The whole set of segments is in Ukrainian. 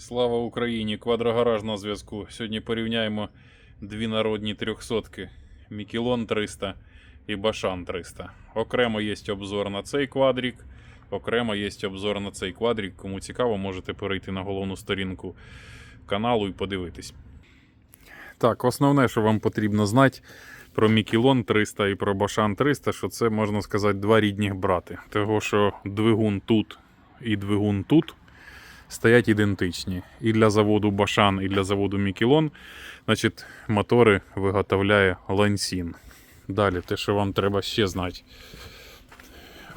Слава Україні! Квадрогараж на зв'язку. Сьогодні порівняємо дві народні трьохсотки Мікелон 300 і Башан 300. Окремо є обзор на цей квадрік, окремо є обзор на цей квадрік. Кому цікаво, можете перейти на головну сторінку каналу і подивитись. Так, основне, що вам потрібно знати про Мікелон 300 і про Башан 300, що це можна сказати два рідних брати. Того, що двигун тут і двигун тут стоять ідентичні. І для заводу Башан, і для заводу Мікелон. Значить, мотори виготовляє Лансін. Далі, те, що вам треба ще знати.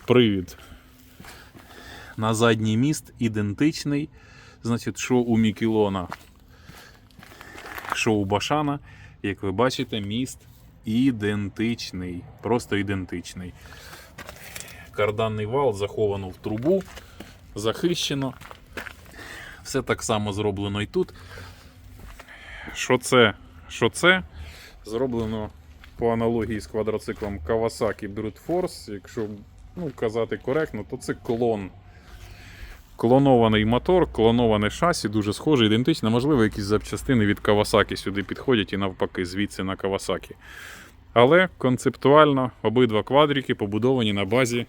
Привід. На задній міст ідентичний. Значить, що у Мікелона, що у Башана, як ви бачите, міст ідентичний. Просто ідентичний. Карданний вал заховано в трубу, захищено. Все так само зроблено і тут. Що це? Що це? Зроблено по аналогії з квадроциклом Kawasaki Brute Force. Якщо ну, казати коректно, то це клон. Клонований мотор, клоноване шасі, дуже схоже, ідентично. Можливо, якісь запчастини від Kawasaki сюди підходять і навпаки, звідси на Kawasaki. Але концептуально обидва квадрики побудовані на базі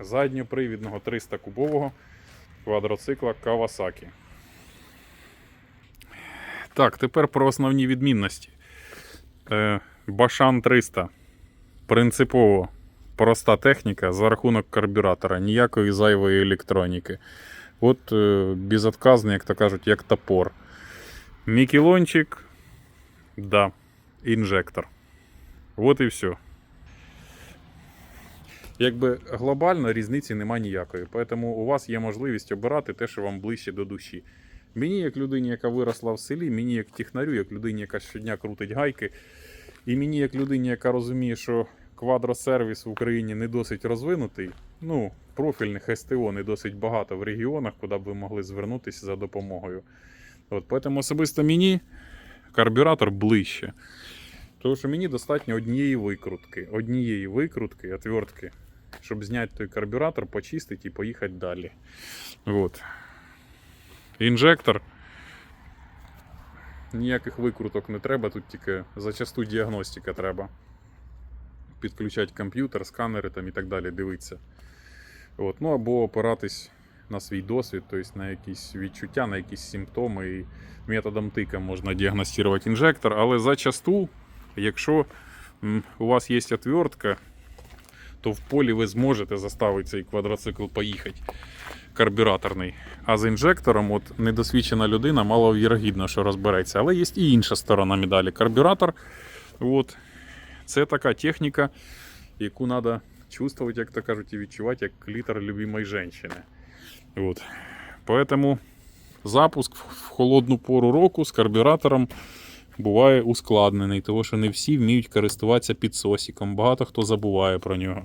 задньопривідного 300-кубового квадроцикла Kawasaki. Так, тепер про основні відмінності. Е, Башан 300. Принципово проста техніка за рахунок карбюратора, ніякої зайвої електроніки. От е, безотказний, як то кажуть, як топор. Мікелончик, да, інжектор. От і все. Якби глобально різниці нема ніякої. Тому у вас є можливість обирати те, що вам ближче до душі. Мені, як людині, яка виросла в селі, мені як технарю, як людині, яка щодня крутить гайки, і мені, як людині, яка розуміє, що квадросервіс в Україні не досить розвинутий, ну, профільних СТО не досить багато в регіонах, куди б ви могли звернутися за допомогою. От, тому особисто мені карбюратор ближче. Тому що мені достатньо однієї викрутки, однієї викрутки, отвертки, щоб зняти той карбюратор, почистити і поїхати далі. От. Інжектор. Ніяких викруток не треба, тут тільки зачасту діагностика треба. Підключати комп'ютер, сканери там і так далі, дивитися. От. Ну або опиратись на свій досвід, тобто на якісь відчуття, на якісь симптоми. І методом тика можна діагностувати інжектор, але зачасту, якщо у вас є отвертка, то в полі ви зможете заставити цей квадроцикл поїхати карбюраторний. А з інжектором, от недосвідчена людина, маловірогідно, що розбереться. Але є і інша сторона медалі. Карбюратор. От. Це така техніка, яку треба чувствувати, як то кажуть, і відчувати, як клітор любимої жінки. От. Поэтому запуск в холодну пору року з карбюратором буває ускладнений, тому що не всі вміють користуватися підсосіком. Багато хто забуває про нього.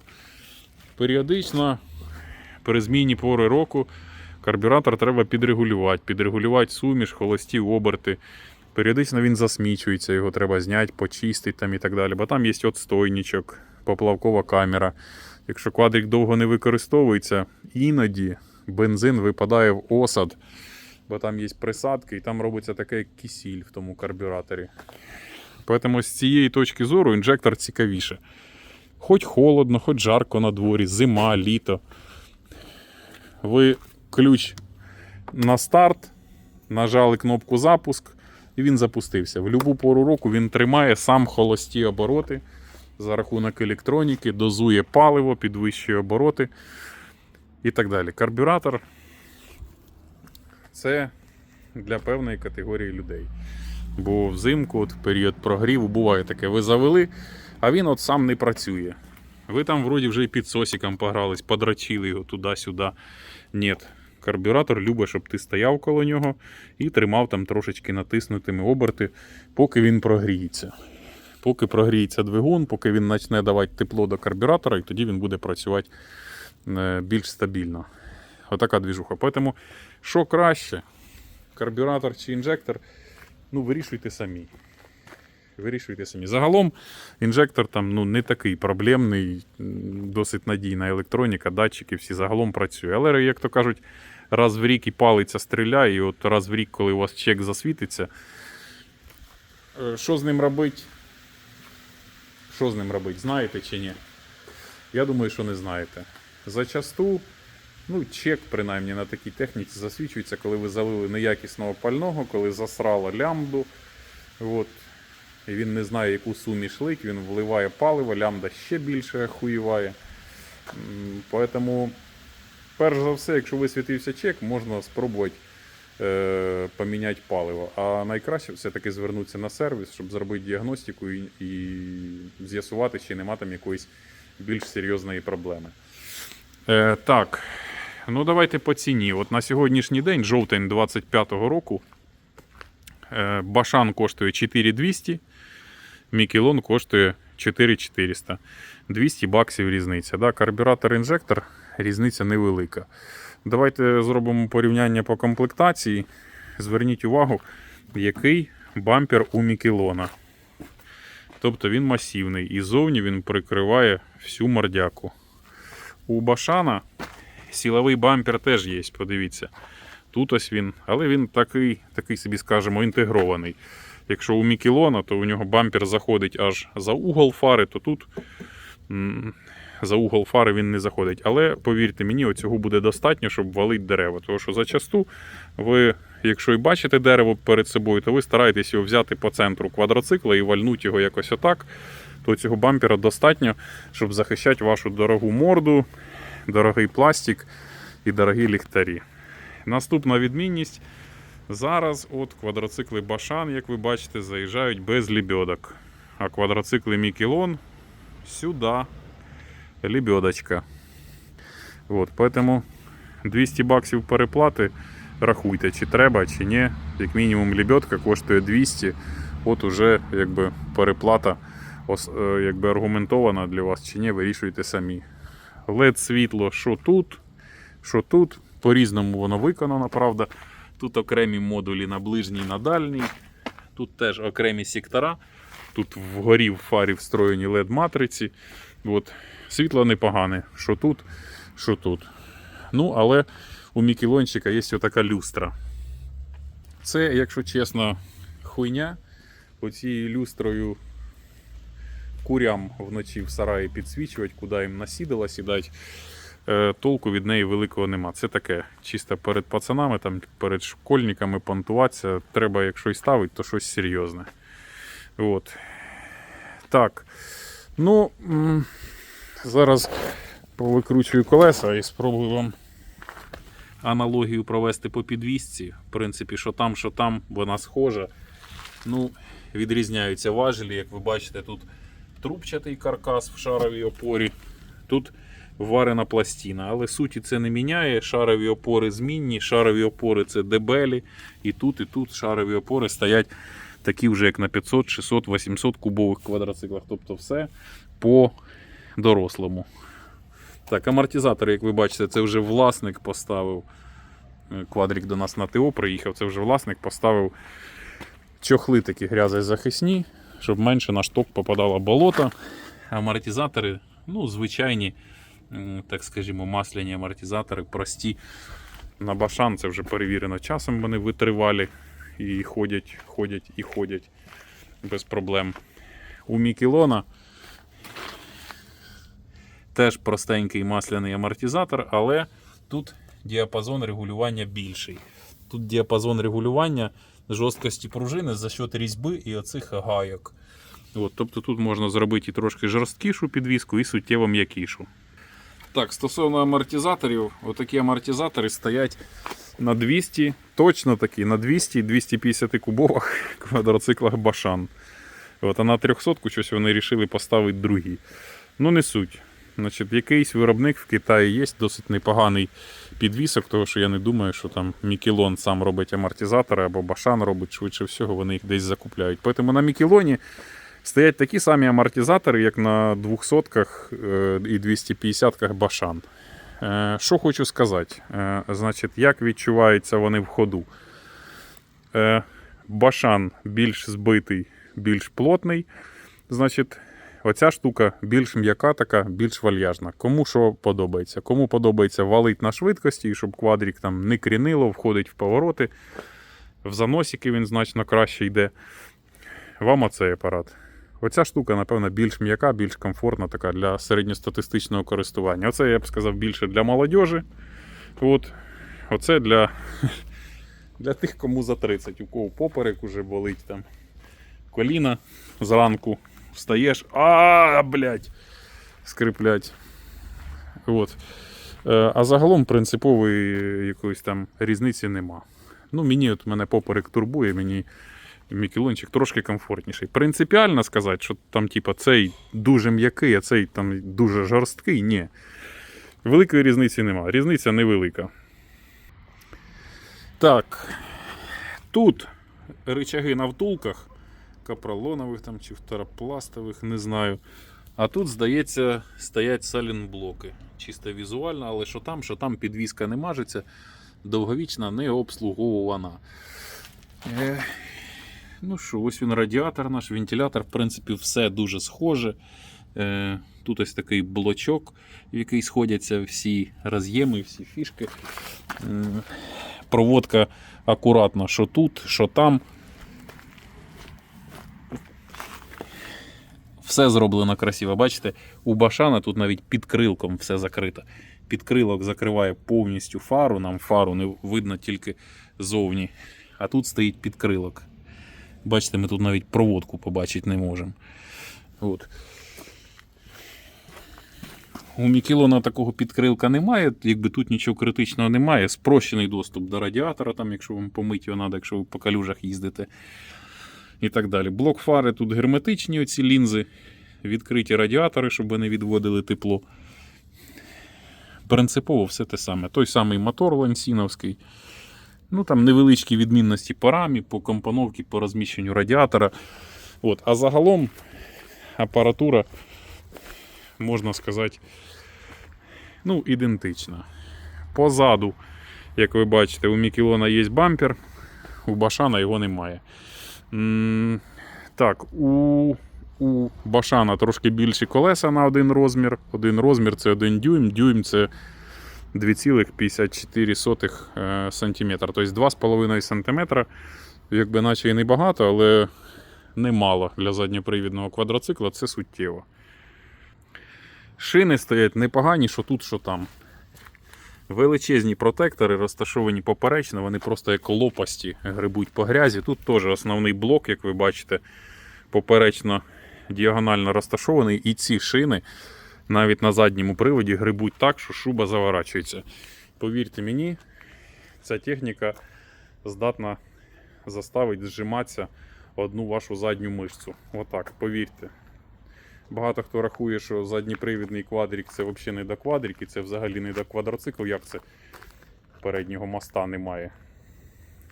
Періодично при зміні пори року карбюратор треба підрегулювати, підрегулювати суміш, холості оберти. Періодично він засмічується, його треба зняти, почистити там і так далі. Бо там є отстойничок, поплавкова камера. Якщо квадрик довго не використовується, іноді бензин випадає в осад, бо там є присадки і там робиться таке кисіль в тому карбюраторі. Тому з цієї точки зору інжектор цікавіше. Хоч холодно, хоч жарко на дворі, зима, літо. Ви ключ на старт, нажали кнопку запуск, і він запустився. В будь-яку пору року він тримає сам холості обороти за рахунок електроніки, дозує паливо, підвищує обороти і так далі. Карбюратор це для певної категорії людей. Бо взимку, от в період прогріву, буває таке, ви завели, а він от сам не працює. Ви там вроді вже і під сосіком погрались, подрачили його туди-сюди. Ні. Карбюратор любить, щоб ти стояв коло нього і тримав там трошечки натиснутими оберти, поки він прогріється. Поки прогріється двигун, поки він почне давати тепло до карбюратора, і тоді він буде працювати е, більш стабільно. Отака двіжуха. Тому що краще, карбюратор чи інжектор, ну вирішуйте самі. Вирішуйте самі. Загалом інжектор там ну, не такий проблемний, досить надійна електроніка, датчики всі загалом працює. Але, як то кажуть, раз в рік і палиця стріляє, і от раз в рік, коли у вас чек засвітиться. Е, Що з ним робити? Що з ним робити, знаєте чи ні? Я думаю, що не знаєте. Зачасту, ну, чек, принаймні, на такій техніці засвічується, коли ви залили неякісного пального, коли засрало лямбду. От. Він не знає, яку суміш лить, він вливає паливо, лямбда ще більше хуєває. Поэтому, перш за все, якщо висвітився чек, можна спробувати е, поміняти паливо. А найкраще все-таки звернутися на сервіс, щоб зробити діагностику і, і з'ясувати, чи нема там якоїсь більш серйозної проблеми. Е, так, ну давайте по ціні. От на сьогоднішній день, жовтень 25-го року, е, Башан коштує 4200, Мікелон коштує 4400. 200 баксів різниця. Да? Карбюратор-інжектор різниця невелика. Давайте зробимо порівняння по комплектації. Зверніть увагу, який бампер у Мікелона. Тобто він масивний і зовні він прикриває всю мордяку. У Башана силовий бампер теж є, подивіться. Тут ось він, але він такий, такий собі, скажімо, інтегрований. Якщо у Мікелона, то у нього бампер заходить аж за угол фари, то тут за угол фари він не заходить. Але повірте мені, оцього буде достатньо, щоб валити дерева. Тому що зачасту ви, якщо і бачите дерево перед собою, то ви стараєтесь його взяти по центру квадроцикла і вальнути його якось отак. То цього бампера достатньо, щоб захищати вашу дорогу морду, дорогий пластик і дорогі ліхтарі. Наступна відмінність. Зараз от квадроцикли Башан, як ви бачите, заїжджають без лебедок. А квадроцикли Мікелон сюди. Лебедочка. От, поэтому 200 баксів переплати рахуйте, чи треба, чи ні. Як мінімум лебедка коштує 200. От уже якби переплата е, якби аргументована для вас чи ні, вирішуйте самі. LED світло, що тут, що тут. По-різному воно виконано, правда. Тут окремі модулі на ближній, на дальній. Тут теж окремі сектора. Тут вгорі в фарі встроєні LED-матриці. От. Світло непогане. Що тут, що тут. Ну, але у Мікелончика є така люстра. Це, якщо чесно, хуйня. Оцією люстрою курям вночі в сараї підсвічувати, куди їм насідало сідати. Е, толку від неї великого нема. Це таке чисто перед пацанами, там, перед школьниками понтуватися. Треба, якщо й ставити, то щось серйозне. От. Так. Ну, зараз повикручую колеса і спробую вам аналогію провести по підвісці. В принципі, що там, що там, вона схожа. Ну, відрізняються важелі, як ви бачите, тут трубчатий каркас в шаровій опорі. Тут варена пластина, але суті це не міняє. Шарові опори змінні, шарові опори це дебелі. І тут, і тут шарові опори стоять такі вже як на 500, 600, 800 кубових квадроциклах. Тобто все по дорослому. Так, амортизатори, як ви бачите, це вже власник поставив. Е, Квадрик до нас на ТО приїхав, це вже власник поставив чохли такі грязозахисні, щоб менше на шток попадало болото. Амортизатори, ну, звичайні, так скажімо, масляні амортизатори, прості. На Башан це вже перевірено часом, вони витривалі і ходять, ходять і ходять без проблем. У Мікелона теж простенький масляний амортизатор, але тут діапазон регулювання більший. Тут діапазон регулювання жорсткості пружини за счет різьби і оцих гайок. От, тобто тут можна зробити і трошки жорсткішу підвіску, і суттєво м'якішу. Так, стосовно амортизаторів, отакі амортизатори стоять на 200, точно такі, на 200-250 кубових квадроциклах Башан. От, а на 300-ку щось вони вирішили поставити другі. Ну, не суть. Значить, якийсь виробник в Китаї є досить непоганий підвісок, тому що я не думаю, що там Мікелон сам робить амортизатори або Башан робить швидше всього, вони їх десь закупляють. Тому на Мікелоні стоять такі самі амортизатори, як на 200-ках е, і 250-ках Башан. Е, Що хочу сказати, Е, значить, як відчуваються вони в ходу. Башан більш збитий, більш плотний. Значить, Оця штука більш м'яка, така, більш вальяжна. Кому що подобається. Кому подобається валить на швидкості, щоб квадрік там не крінило, входить в повороти. В заносики він значно краще йде. Вам оцей апарат. Оця штука, напевно, більш м'яка, більш комфортна така для середньостатистичного користування. Оце я б сказав більше для молодіжі. От. Оце для, для тих, кому за 30, у кого поперек уже болить там. Коліна зранку встаєш. А, блядь, скриплять. От. Е, А загалом принципової якоїсь там різниці нема. Ну, мені от мене поперек турбує, мені мікелончик трошки комфортніший. Принципіально сказати, що там, типа, цей дуже м'який, а цей там дуже жорсткий, ні. Великої різниці нема. Різниця невелика. Так. Тут рычаги на втулках, капролонових там чи второпластових, не знаю. А тут, здається, стоять салінблоки. Чисто візуально, але що там, що там підвіска не мажеться, довговічна не обслуговувана. Ну що, ось він радіатор наш, вентилятор, в принципі, все дуже схоже. Е, тут ось такий блочок, в який сходяться всі роз'єми, всі фішки. Е, проводка акуратно, що тут, що там. Все зроблено красиво. Бачите, у Башана тут навіть під крилком все закрито. Підкрилок закриває повністю фару, нам фару не видно тільки ззовні. А тут стоїть підкрилок. Бачите, ми тут навіть проводку побачити не можемо. От. У Мікелона такого підкрилка немає, якби тут нічого критичного немає. Спрощений доступ до радіатора, там, якщо вам помити його треба, якщо ви по калюжах їздите. І так далі. Блок фари тут герметичні, оці лінзи, відкриті радіатори, щоб вони відводили тепло. Принципово все те саме. Той самий мотор лансіновський. Ну там невеличкі відмінності по рамі, по компоновці, по розміщенню радіатора. От. А загалом апаратура, можна сказати, ну, ідентична. Позаду, як ви бачите, у Мікелона є бампер, у Башана його немає. Так, у, у Башана трошки більші колеса на один розмір. Один розмір це 1 дюйм, дюйм це 2,54 см. Тобто 2,5 см, якби наче і не багато, але немало для задньопривідного квадроцикла, це суттєво. Шини стоять непогані, що тут, що там. Величезні протектори розташовані поперечно, вони просто як лопасті грибуть по грязі. Тут теж основний блок, як ви бачите, поперечно діагонально розташований. І ці шини навіть на задньому приводі грибуть так, що шуба заворачується. Повірте мені, ця техніка здатна заставити зжиматися одну вашу задню мишцю. Отак, повірте. Багато хто рахує, що задніпривідний квадрік це взагалі не до квадріки, це взагалі не до квадроциклу, як це переднього моста немає.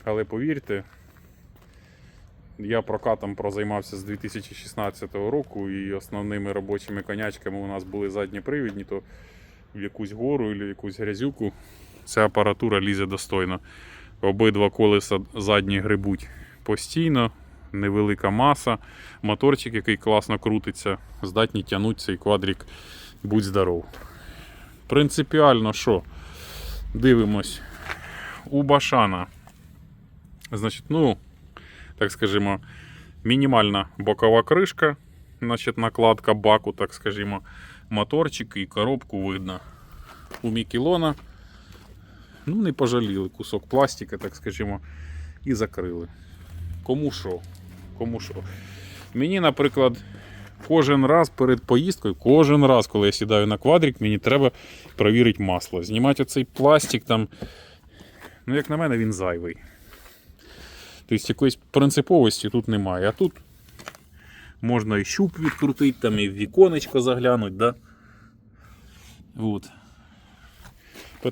Але повірте, я прокатом прозаймався з 2016 року, і основними робочими конячками у нас були задніпривідні, то в якусь гору або якусь грязюку ця апаратура лізе достойно. Обидва колеса задні грибуть постійно, невелика маса, моторчик, який класно крутиться, здатні тягнути цей квадрик, будь здоров. Принципіально що? Дивимось. У Башана. Значить, ну, так скажімо, мінімальна бокова кришка, значить, накладка баку, так скажімо, моторчик і коробку видно. У Мікелона. Ну, не пожаліли кусок пластика, так скажімо, і закрили. Кому що? Кому що. Мені, наприклад, кожен раз перед поїздкою, кожен раз, коли я сідаю на квадрик, мені треба перевірити масло. Знімати оцей пластик там. Ну, як на мене, він зайвий. Тобто якоїсь принциповості тут немає. А тут можна і щуп відкрутити, там і в віконечко заглянути, да? От.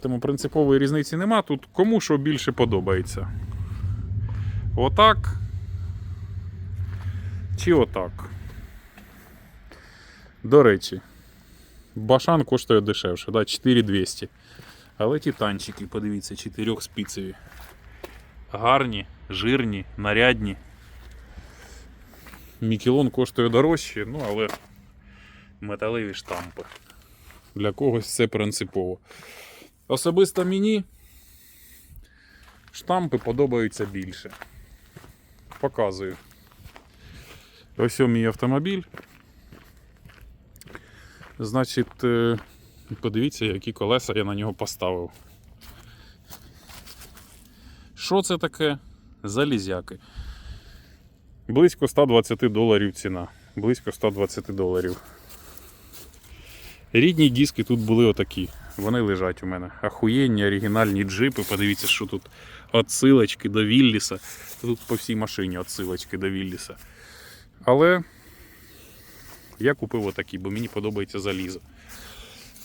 Тому принципової різниці нема. Тут кому що більше подобається. Отак. Чи отак. До речі, башан коштує дешевше, да? 4200. Але титанчики, подивіться, 4 спіцеві. Гарні, жирні, нарядні. Мікелон коштує дорожче, ну але металеві штампи. Для когось це принципово. Особисто мені штампи подобаються більше. Показую. Ось мій автомобіль. Значить, е, подивіться, які колеса я на нього поставив. Що це таке? Залізяки. Близько 120 доларів ціна. Близько 120 доларів. Рідні диски тут були отакі. Вони лежать у мене. Ахуєнні, оригінальні джипи. Подивіться, що тут отсилочки до Вілліса. Тут по всій машині отсилочки до Вілліса. Але я купив отакі, бо мені подобається залізо.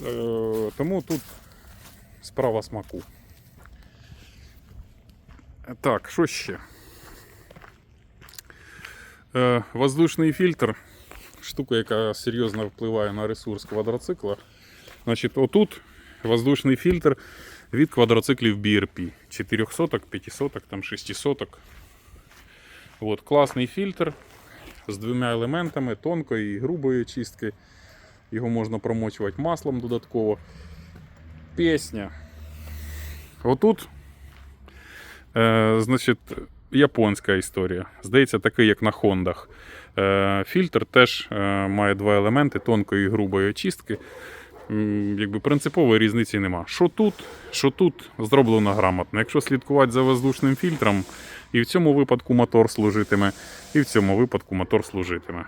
Е, тому тут справа смаку. Так, що ще? Е, воздушний фільтр. Штука, яка серйозно впливає на ресурс квадроцикла. Значить, отут воздушний фільтр від квадроциклів BRP. 400, 500, там 600. От, класний фільтр з двома елементами тонкої і грубої чистки. Його можна промочувати маслом додатково. Пісня. Отут, е, значить, японська історія. Здається, такий, як на Хондах. Е, фільтр теж е, має два елементи тонкої і грубої очистки. Якби принципової різниці нема. Що тут, що тут зроблено грамотно. Якщо слідкувати за воздушним фільтром, і в цьому випадку мотор служитиме, і в цьому випадку мотор служитиме.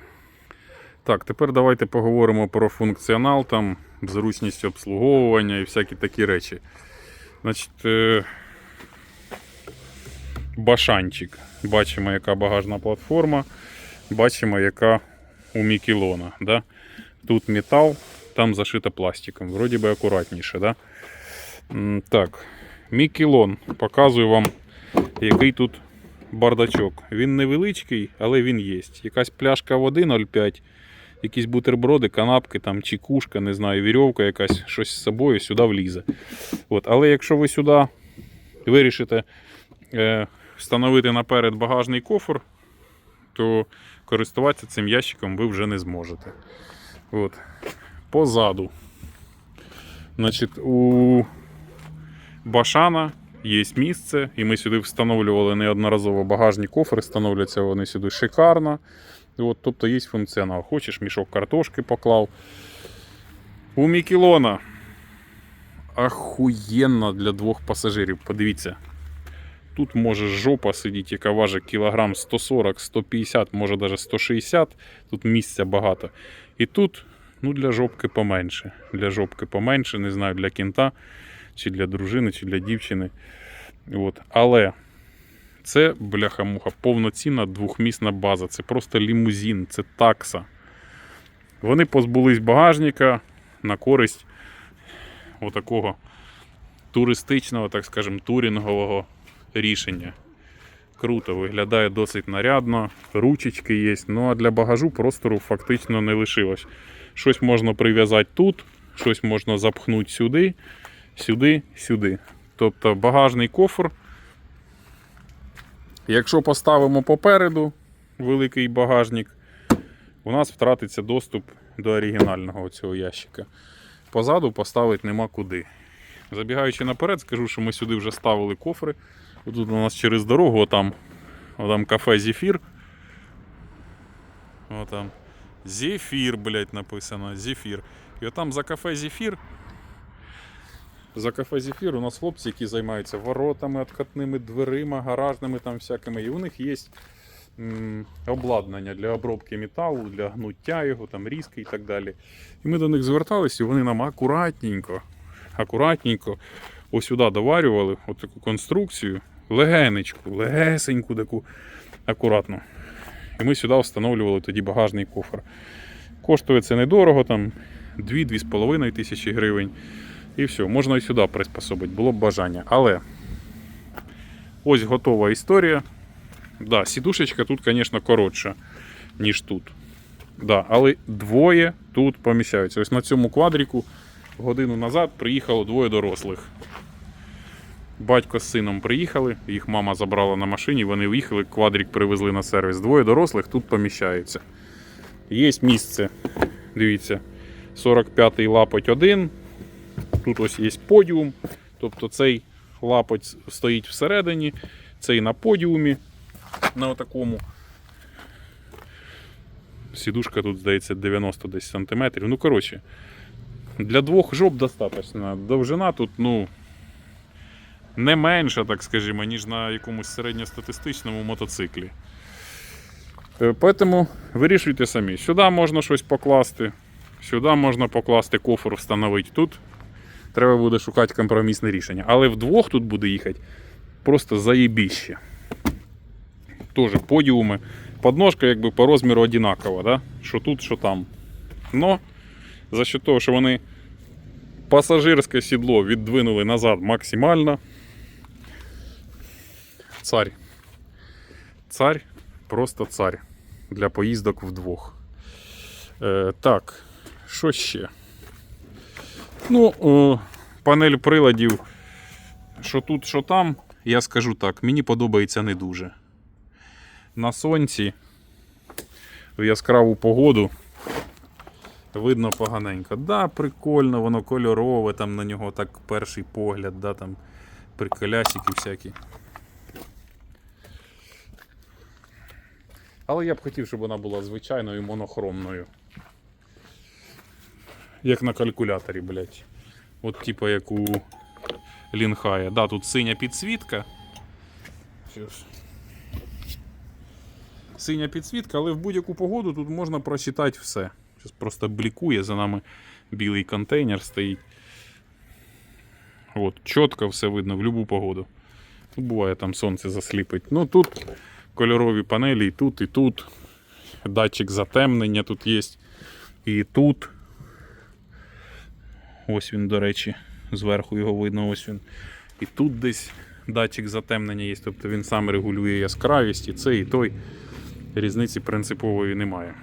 Так, тепер давайте поговоримо про функціонал, там, зручність обслуговування і всякі такі речі. Значить, башанчик. Бачимо, яка багажна платформа. Бачимо, яка у Мікілона. Да? Тут метал, там зашито пластиком. Вроді би акуратніше. Да? Так, Мікілон. Показую вам, який тут бардачок. Він невеличкий, але він є. Якась пляшка води 0,5, якісь бутерброди, канапки, там, чекушка, не знаю, вірьовка якась, щось з собою сюди влізе. От. Але якщо ви сюди вирішите е, встановити наперед багажний кофр, то користуватися цим ящиком ви вже не зможете. От. Позаду. Значить, у Башана є місце, і ми сюди встановлювали неодноразово багажні кофри, встановлюються вони сюди шикарно. От, тобто є функціонал. Хочеш, мішок картошки поклав. У Мікілона. Ахуєнно для двох пасажирів. Подивіться. Тут може жопа сидіти, яка важить кілограм 140, 150, може навіть 160. Тут місця багато. І тут ну, для жопки поменше. Для жопки поменше, не знаю, для кінта, чи для дружини, чи для дівчини. От. Але це, бляха-муха, повноцінна двохмісна база. Це просто лімузин, це такса. Вони позбулись багажника на користь отакого туристичного, так скажемо, турінгового рішення. Круто, виглядає досить нарядно, ручечки є. Ну а для багажу простору фактично не лишилось. Щось можна прив'язати тут, щось можна запхнути сюди, сюди, сюди. Тобто багажний кофр. Якщо поставимо попереду великий багажник, у нас втратиться доступ до оригінального цього ящика. Позаду поставити нема куди. Забігаючи наперед, скажу, що ми сюди вже ставили кофри. Тут у нас через дорогу, отам, отам кафе Зефір. Отам. Зефір, блядь, написано. Зефір. І отам за кафе Зефір. За кафе Зефір у нас хлопці, які займаються воротами, откатними дверима, гаражними там всякими. І у них є обладнання для обробки металу, для гнуття його, там різки і так далі. І ми до них зверталися, і вони нам акуратненько, акуратненько ось сюди доварювали таку конструкцію, легенечку, легесеньку таку, акуратно. І ми сюди встановлювали тоді багажний кофр. Коштує це недорого, там 2-2,5 тисячі гривень. І все, можна і сюди приспособити, було б бажання. Але ось готова історія. Да, сідушечка тут, звісно, коротша, ніж тут. Да, але двоє тут поміщаються. Ось на цьому квадріку годину назад приїхало двоє дорослих. Батько з сином приїхали, їх мама забрала на машині, вони виїхали, квадрік привезли на сервіс. Двоє дорослих тут поміщаються. Є місце, дивіться, 45-й лапоть 1. Тут ось є подіум. Тобто цей лапоть стоїть всередині, цей на подіумі. На отакому. Сідушка тут, здається, 90 десь сантиметрів. Ну, коротше, для двох жоп достатньо. Довжина тут, ну, не менша, так скажімо, ніж на якомусь середньостатистичному мотоциклі. Е, Поэтому вирішуйте самі. Сюди можна щось покласти, сюди можна покласти кофр, встановити. Тут треба буде шукати компромісне рішення. Але вдвох тут буде їхати просто заєбіще. Тоже подіуми. Подножка якби по розміру одинакова, да? що тут, що там. Но за счет того, що вони пасажирське сідло віддвинули назад максимально. Царь. Царь, просто царь для поїздок вдвох. Е, так, що ще? Ну, о, панель приладів, що тут, що там, я скажу так, мені подобається не дуже. На сонці в яскраву погоду видно поганенько. Да, прикольно, воно кольорове, там на нього так перший погляд, да, там приколясики всякі. Але я б хотів, щоб вона була звичайною монохромною. Як на калькуляторі, блядь. От типа як у Лінхая. Да, тут синя підсвітка. Синя підсвітка, але в будь-яку погоду тут можна прочитати все. Зараз просто блікує, за нами білий контейнер стоїть. От, чітко все видно в будь-яку погоду. Буває там сонце засліпить. Ну тут кольорові панелі і тут, і тут. Датчик затемнення тут є. І тут. Ось він, до речі, зверху його видно, ось він. І тут десь датчик затемнення є, тобто він сам регулює яскравість, і цей, і той. Різниці принципової немає.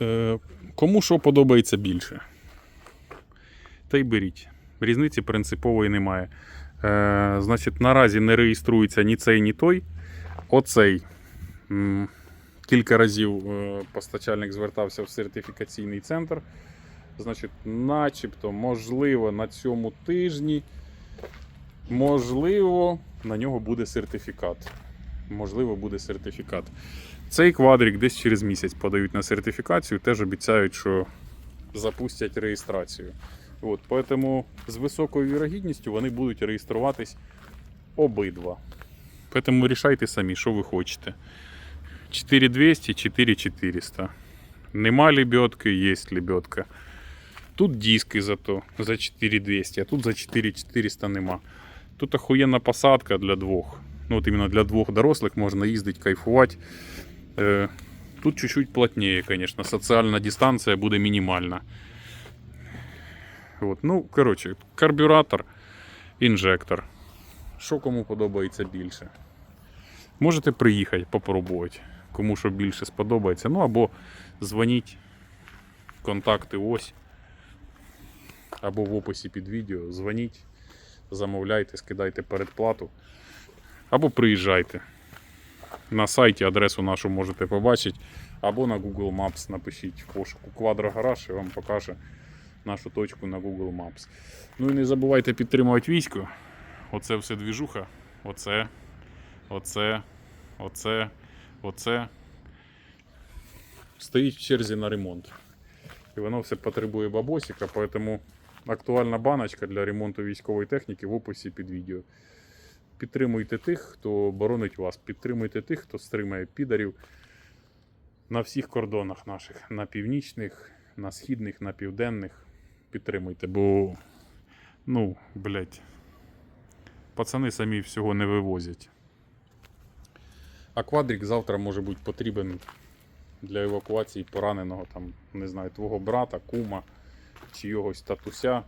Е, кому що подобається більше? Та й беріть. Різниці принципової немає. Е, значить, наразі не реєструється ні цей, ні той. Оцей. Кілька разів е, постачальник звертався в сертифікаційний центр. Значить, начебто, можливо, на цьому тижні, можливо, на нього буде сертифікат. Можливо, буде сертифікат. Цей квадрик десь через місяць подають на сертифікацію, теж обіцяють, що запустять реєстрацію. От, поэтому з високою вірогідністю вони будуть реєструватись обидва. Поэтому рішайте самі, що ви хочете. 4200, 4400. Нема лебедки, є лебедка. Тут диски зато за 4200, а тут за 4400 нема. Тут охуєнна посадка для двох. Ну, от іменно для двох дорослих можна їздити, кайфувати. Е, тут чуть-чуть плотніше, звісно. Соціальна дистанція буде мінімальна. От, ну, коротше, карбюратор, інжектор. Що кому подобається більше. Можете приїхати, попробувати. Кому що більше сподобається. Ну або дзвоніть. Контакти ось. Або в описі під відео. Дзвоніть, замовляйте, скидайте передплату. Або приїжджайте. На сайті адресу нашу можете побачити. Або на Google Maps напишіть в пошуку квадрогараж і вам покаже нашу точку на Google Maps. Ну і не забувайте підтримувати військо. Оце все двіжуха. Оце, оце, оце, оце. Стоїть в черзі на ремонт. І воно все потребує бабосика, тому актуальна баночка для ремонту військової техніки в описі під відео. Підтримуйте тих, хто боронить вас, підтримуйте тих, хто стримає підарів на всіх кордонах наших, на північних, на східних, на південних. Підтримуйте, бо, ну, блядь, пацани самі всього не вивозять. А квадрик завтра може бути потрібен для евакуації пораненого, там, не знаю, твого брата, кума, чи йогось татуся,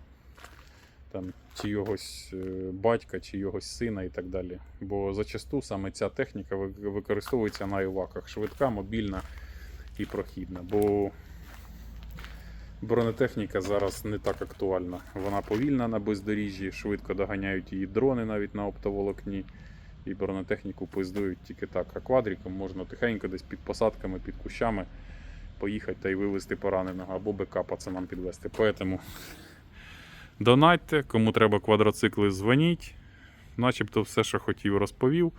там, чи йогось е, батька, чи йогось сина і так далі. Бо зачасту саме ця техніка використовується на іваках. Швидка, мобільна і прохідна. Бо бронетехніка зараз не так актуальна. Вона повільна на бездоріжжі, швидко доганяють її дрони навіть на оптоволокні. І бронетехніку пиздують тільки так. А квадриком можна тихенько десь під посадками, під кущами поїхати та й вивезти пораненого або БК пацанам підвезти. Поэтому донатьте, кому треба квадроцикли, дзвоніть. Начебто все, що хотів, розповів.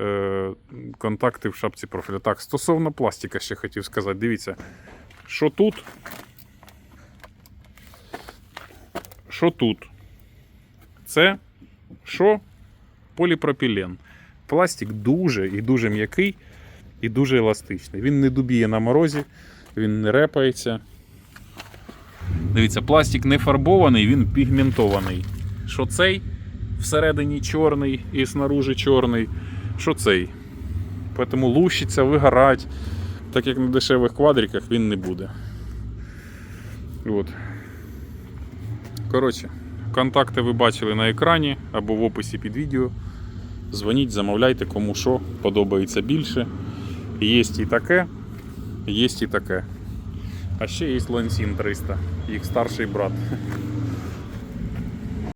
Е, контакти в шапці профіля. Так, стосовно пластика ще хотів сказати. Дивіться, що тут? Що тут? Це що? Поліпропілен. Пластик дуже і дуже м'який і дуже еластичний. Він не дубіє на морозі, він не репається. Дивіться, пластик не фарбований, він пігментований. Що цей всередині чорний і снаружи чорний, що цей. Тому лущиться, вигорать. Так як на дешевих квадриках він не буде. От. Коротше, контакти ви бачили на екрані або в описі під відео. Дзвоніть, замовляйте, кому що подобається більше. Є і таке, є і таке. А ще є Лансін 300, їх старший брат.